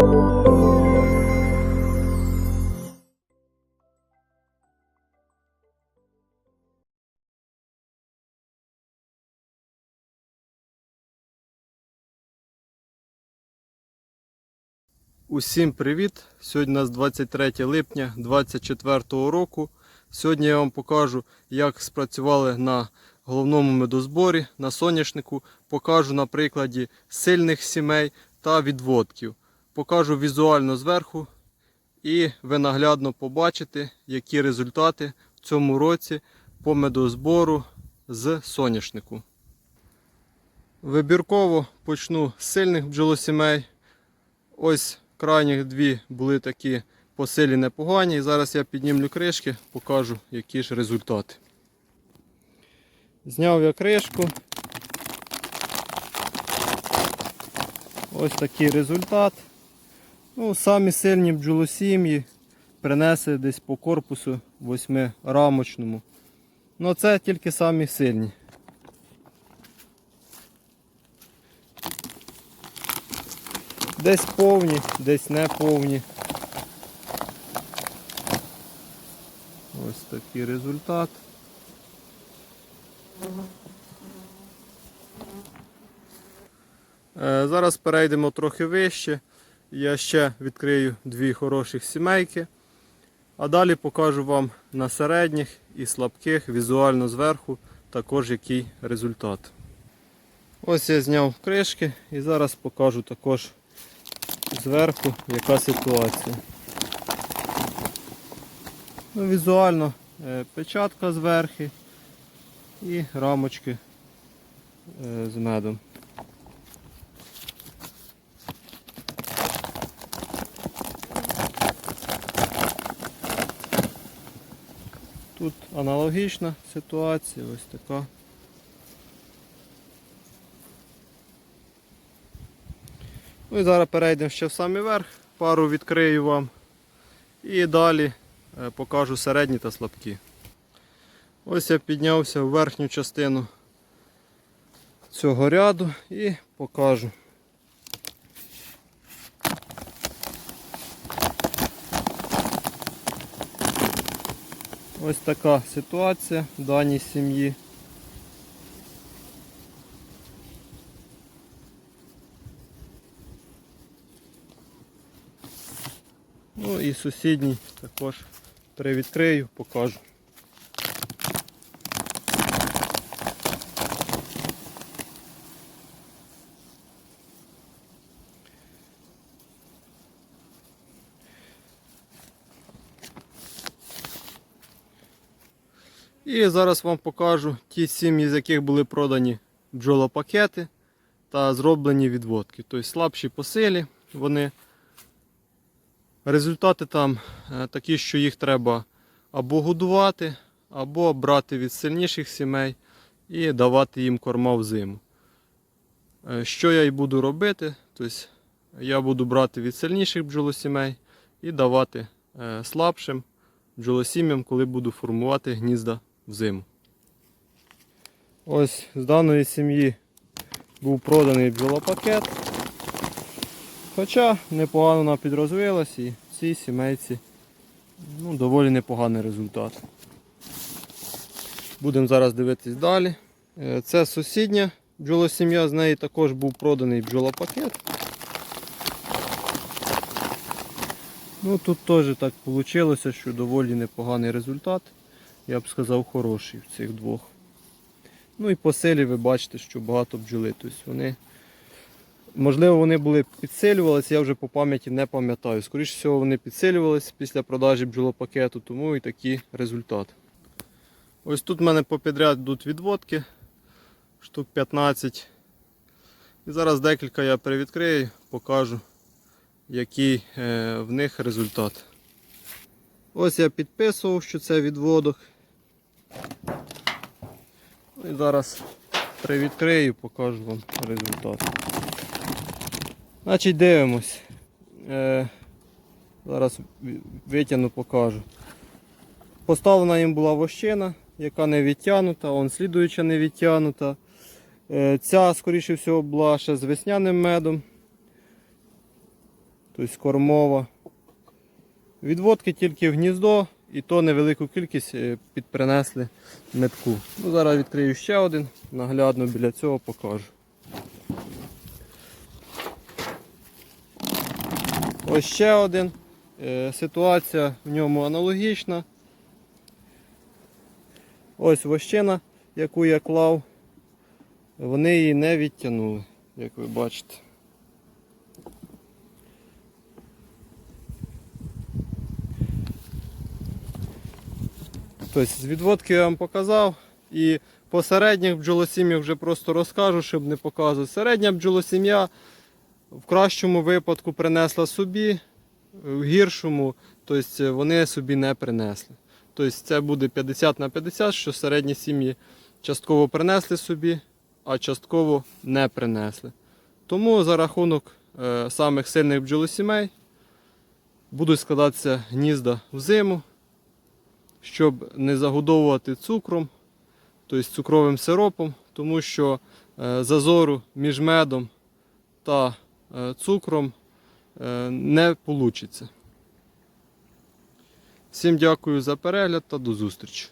Усім привіт! Сьогодні у нас 23 липня 2024 року. Сьогодні я вам покажу, як спрацювали на головному медозборі на соняшнику. Покажу на прикладі сильних сімей та відводків. Покажу візуально зверху і ви наглядно побачите, які результати в цьому році по медозбору з соняшнику. Вибірково почну з сильних бджолосімей. Ось крайніх дві були такі по силі непогані. І зараз я піднімлю кришки, покажу, які ж результати. Зняв я кришку. Ось такий результат. Ну, Самі сильні бджолосім'ї принесли десь по корпусу восьмирамочному. Ну це тільки самі сильні. Десь повні, десь не повні. Ось такий результат. Е, Зараз перейдемо трохи вище. Я ще відкрию дві хороших сімейки. А далі покажу вам на середніх і слабких візуально зверху також який результат. Ось я зняв кришки і зараз покажу також зверху яка ситуація. Ну, Візуально е, печатка зверху і рамочки е, з медом. Тут аналогічна ситуація, ось така. Ну і зараз перейдемо ще в самий верх, пару відкрию вам. І далі е, покажу середні та слабкі. Ось я піднявся в верхню частину цього ряду і покажу. Ось така ситуація в даній сім'ї. Ну і сусідній також привідкрию, покажу. І зараз вам покажу ті сім'ї, з яких були продані бджолопакети та зроблені відводки. Тобто слабші по силі вони. Результати там е, такі, що їх треба або годувати, або брати від сильніших сімей і давати їм корма в зиму. Е, Що я і буду робити? Тобто я буду брати від сильніших бджолосімей і давати е, слабшим бджолосім'ям, коли буду формувати гнізда в зиму. Ось з даної сім'ї був проданий бджолопакет. Хоча непогано вона підрозвилась і в цій сімейці ну, доволі непоганий результат. Будемо зараз дивитись далі. Е, Це сусідня бджолосім'я, з неї також був проданий бджолопакет. Ну Тут теж так вийшло, що доволі непоганий результат. Я б сказав, хороший в цих двох. Ну і по селі ви бачите, що багато бджоли. Тобто вони Можливо, вони були підсилювалися, я вже по пам'яті не пам'ятаю. Скоріше всього, вони підсилювалися після продажі бджолопакету, тому і такий результат. Ось тут в мене попідряд йдуть відводки, штук 15. І зараз декілька я привідкрию, покажу, який е, в них результат. Ось я підписував, що це відводок. Ну І зараз привідкрию, покажу вам результат. Значить дивимось. Е, Зараз витягну, покажу. Поставлена їм була вощина, яка не відтягнута, он слідуюча не відтягнута. Е, ця, скоріше всього, була ще з весняним медом. тобто кормова. Відводки тільки в гніздо і то невелику кількість е, підпринесли метку. Ну, зараз відкрию ще один, наглядно біля цього покажу. Ось ще один. Е, Ситуація в ньому аналогічна. Ось вощина, яку я клав. Вони її не відтягнули, як ви бачите. Тобто з відводки я вам показав. І по середніх бджолосім'ях вже просто розкажу, щоб не показувати. Середня бджолосім'я в кращому випадку принесла собі, в гіршому, тобто вони собі не принесли. Тобто це буде 50 на 50, що середні сім'ї частково принесли собі, а частково не принесли. Тому за рахунок е, самих сильних бджолосімей будуть складатися гнізда взиму, щоб не загодовувати цукром, тобто цукровим сиропом, тому що е, зазору між медом та е, цукром е, не вийде. Всім дякую за перегляд та до зустрічі.